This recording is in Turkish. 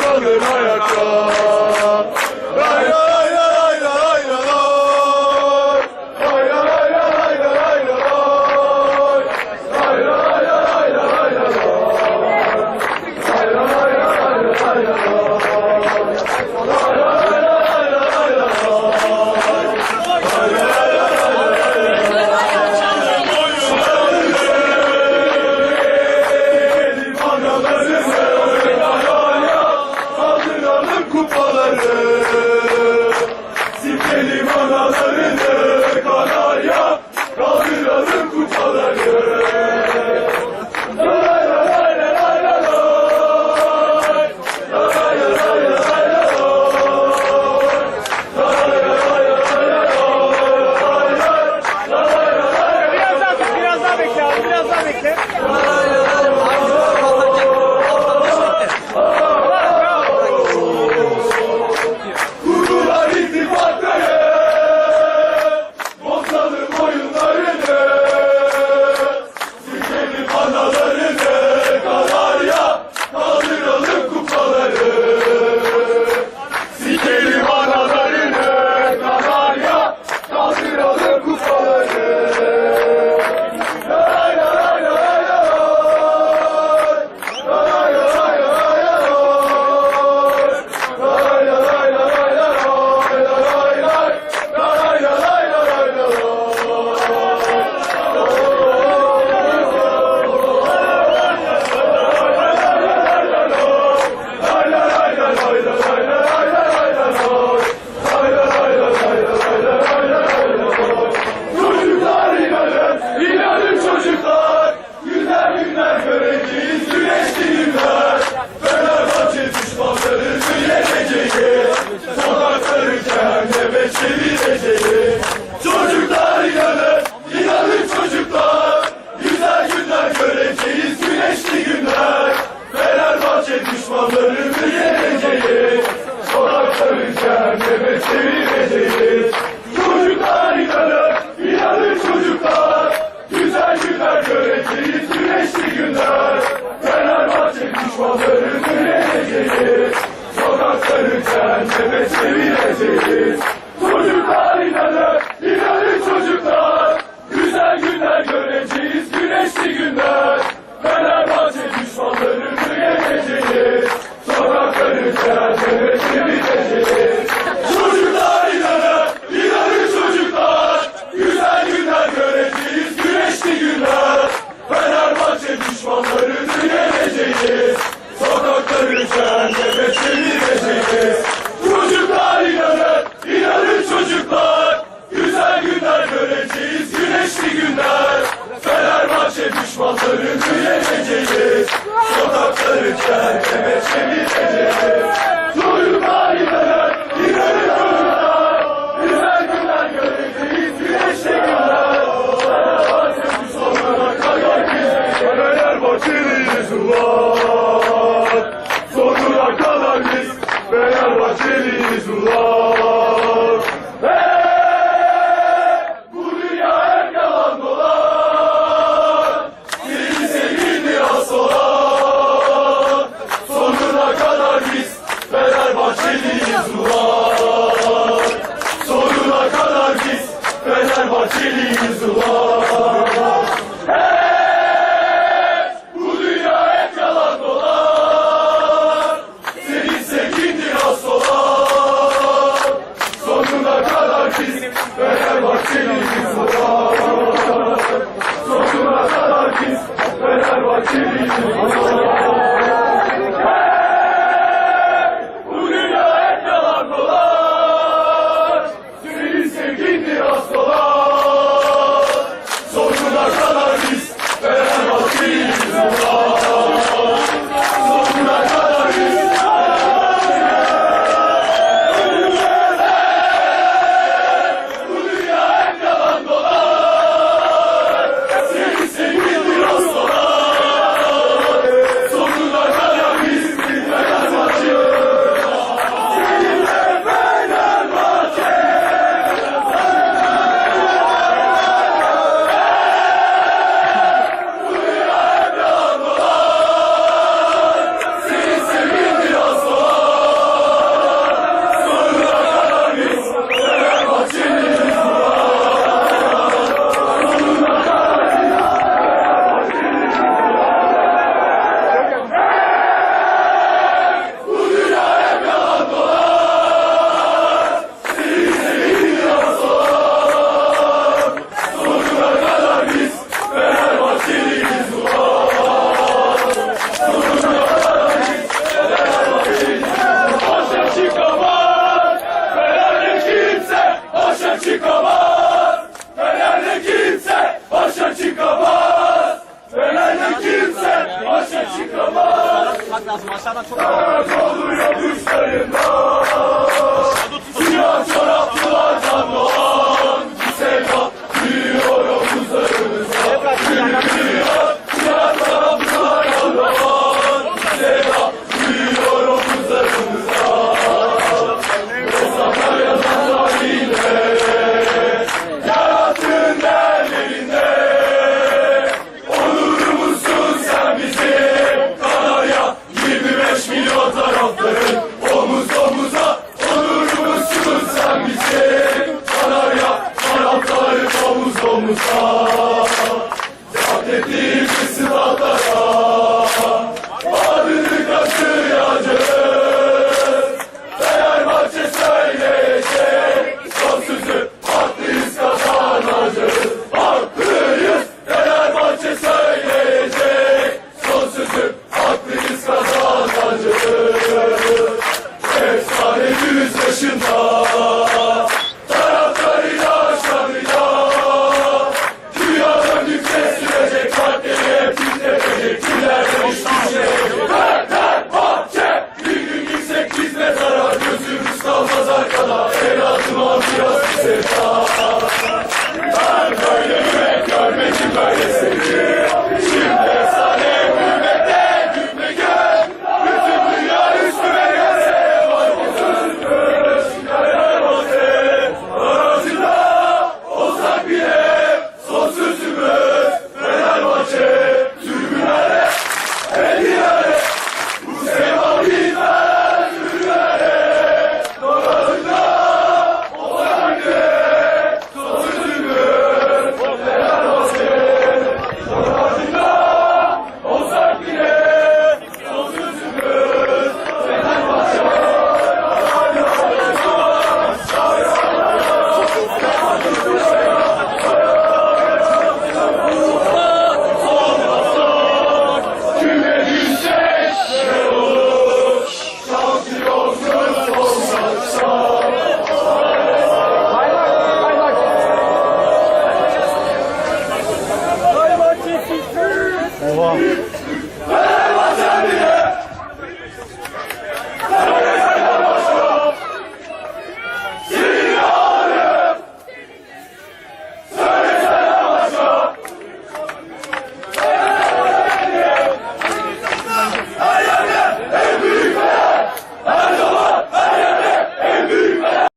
kalın ayakta. Bayrak Selim analarını karaya Kaldıralım kupaları. Çerçeve çevireceğiz. Çocuklar inanır, inanır çocuklar. Güzel günler göreceğiz, güneşli günler. Fenerbahçe düşmanları döneceğiz. Sokakları çerçeve çevireceğiz. Yesus war. Lazım. Aşağıdan çok Oluyor